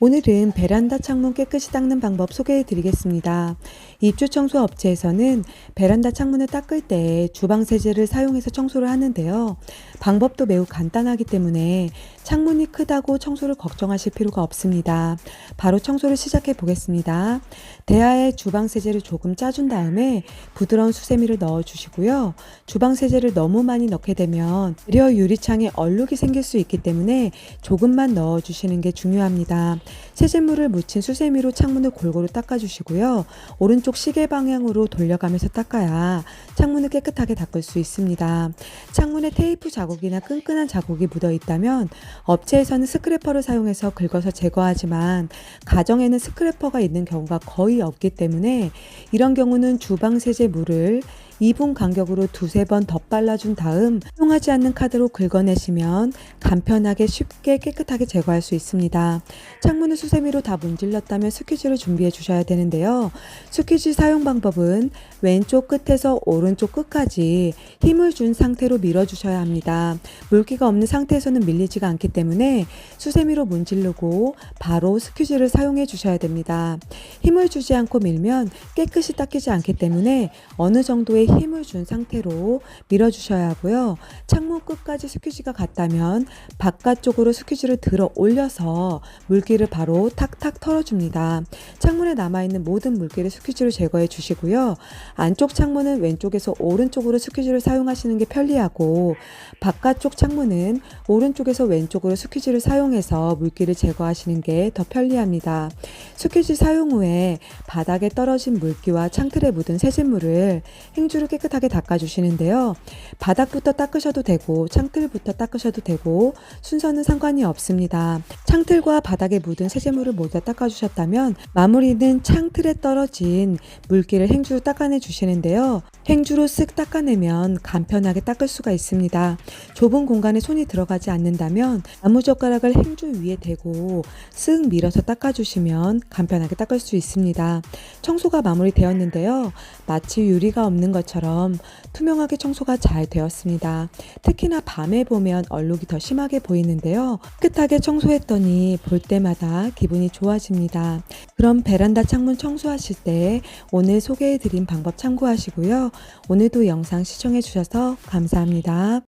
오늘은 베란다 창문 깨끗이 닦는 방법 소개해 드리겠습니다. 입주 청소 업체에서는 베란다 창문을 닦을 때 주방 세제를 사용해서 청소를 하는데요. 방법도 매우 간단하기 때문에 창문이 크다고 청소를 걱정하실 필요가 없습니다. 바로 청소를 시작해 보겠습니다. 대야에 주방 세제를 조금 짜준 다음에 부드러운 수세미를 넣어 주시고요. 주방 세제를 너무 많이 넣게 되면 리어 유리창에 얼룩이 생길 수 있기 때문에 조금만 넣어 주시는 게 중요합니다. 세제물을 묻힌 수세미로 창문을 골고루 닦아 주시고요. 오른쪽 시계 방향으로 돌려가면서 닦아야 창문을 깨끗하게 닦을 수 있습니다. 창문에 테이프 자국이나 끈끈한 자국이 묻어 있다면 업체에서는 스크래퍼를 사용해서 긁어서 제거하지만 가정에는 스크래퍼가 있는 경우가 거의 없기 때문에 이런 경우는 주방 세제 물을 2분 간격으로 두세 번더 발라준 다음 사용하지 않는 카드로 긁어내시면 간편하게 쉽게 깨끗하게 제거할 수 있습니다. 창문을 수세미로 다 문질렀다면 스퀴즈를 준비해 주셔야 되는데요. 스퀴즈 사용 방법은 왼쪽 끝에서 오른쪽 끝까지 힘을 준 상태로 밀어 주셔야 합니다. 물기가 없는 상태에서는 밀리지가 않기 때문에 수세미로 문지르고 바로 스퀴즈를 사용해 주셔야 됩니다. 힘을 주지 않고 밀면 깨끗이 닦이지 않기 때문에 어느 정도의 힘을 준 상태로 밀어 주셔야 하고요. 창문 끝까지 스퀴즈가 갔다면 바깥쪽으로 스퀴즈를 들어 올려서 물기를 바로 탁탁 털어줍니다. 창문에 남아있는 모든 물기를 스퀴즈로 제거해 주시고요. 안쪽 창문은 왼쪽에서 오른쪽으로 스퀴즈를 사용하시는 게 편리하고 바깥쪽 창문은 오른쪽에서 왼쪽으로 스퀴즈를 사용해서 물기를 제거하시는 게 더 편리합니다. 스퀴즈 사용 후에 바닥에 떨어진 물기와 창틀에 묻은 세제물을 행주 로 깨끗하게 닦아주시는데요. 바닥부터 닦으셔도 되고 창틀부터 닦으셔도 되고 순서는 상관이 없습니다. 창틀과 바닥에 묻은 세제물을 모두 다 닦아주셨다면 마무리는 창틀에 떨어진 물기를 행주로 닦아내 주시는데요. 행주로 쓱 닦아내면 간편하게 닦을 수가 있습니다. 좁은 공간에 손이 들어가지 않는다면 나무젓가락을 행주 위에 대고 쓱 밀어서 닦아주시면 간편하게 닦을 수 있습니다. 청소가 마무리되었는데요. 마치 유리가 없는 것처럼 투명하게 청소가 잘 되었습니다. 특히나 밤에 보면 얼룩이 더 심하게 보이는데요. 깨끗하게 청소했더니 볼 때마다 기분이 좋아집니다. 그럼 베란다 창문 청소하실 때 오늘 소개해드린 방법 참고하시고요. 오늘도 영상 시청해주셔서 감사합니다.